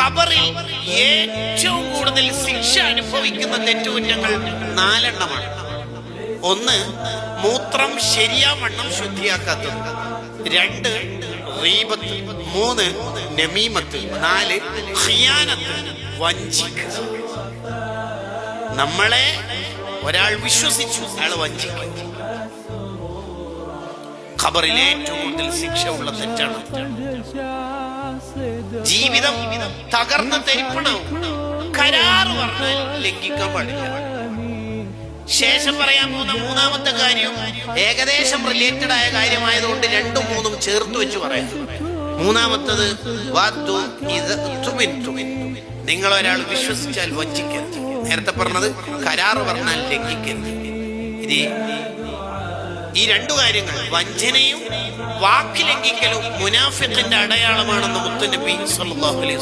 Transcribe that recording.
ഖബറിൽ ഏറ്റവും കൂടുതൽ ശിക്ഷ അനുഭവിക്കുന്ന തെറ്റുകുറ്റങ്ങൾ നാലെണ്ണമാണ്. ഒന്ന് മൂത്രം ശരിയാവണ്ണം ശുദ്ധിയാക്കാത്തത്. രണ്ട് റീബത്ത്. മൂന്ന് നമീമത്ത്. നാല് വഞ്ചിക്കുക നമ്മളെ ഒരാൾ വിശ്വസിച്ചു അയാൾ വഞ്ചിക്കും. ഖബറിൽ ഏറ്റവും കൂടുതൽ ശിക്ഷ ഉള്ള തെറ്റാണ്. ജീവിതം തകർന്ന തെരിപ്പണവും കരാറ് പറഞ്ഞാൽ ലംഘിക്കാൻ പാടില്ല. ശേഷം പറയാൻ പോകുന്ന മൂന്നാമത്തെ കാര്യം ഏകദേശം റിലേറ്റഡ് ആയ കാര്യമായതുകൊണ്ട് രണ്ടും മൂന്നും ചേർത്ത് വെച്ച് പറയാം. മൂന്നാമത്തത്. നിങ്ങൾ ഒരാൾ വിശ്വസിച്ചാൽ വഞ്ചിക്കരുത്. നേരത്തെ പറഞ്ഞത് കരാറ് പറഞ്ഞാൽ ലംഘിക്കരുത്. ഇത് ഈ രണ്ടു കാര്യങ്ങൾ വഞ്ചനയും വാക്ക് മുനാഫിഖിന്റെ അടയാളമാണെന്ന് മുത്തുനബി സല്ലല്ലാഹു അലൈഹി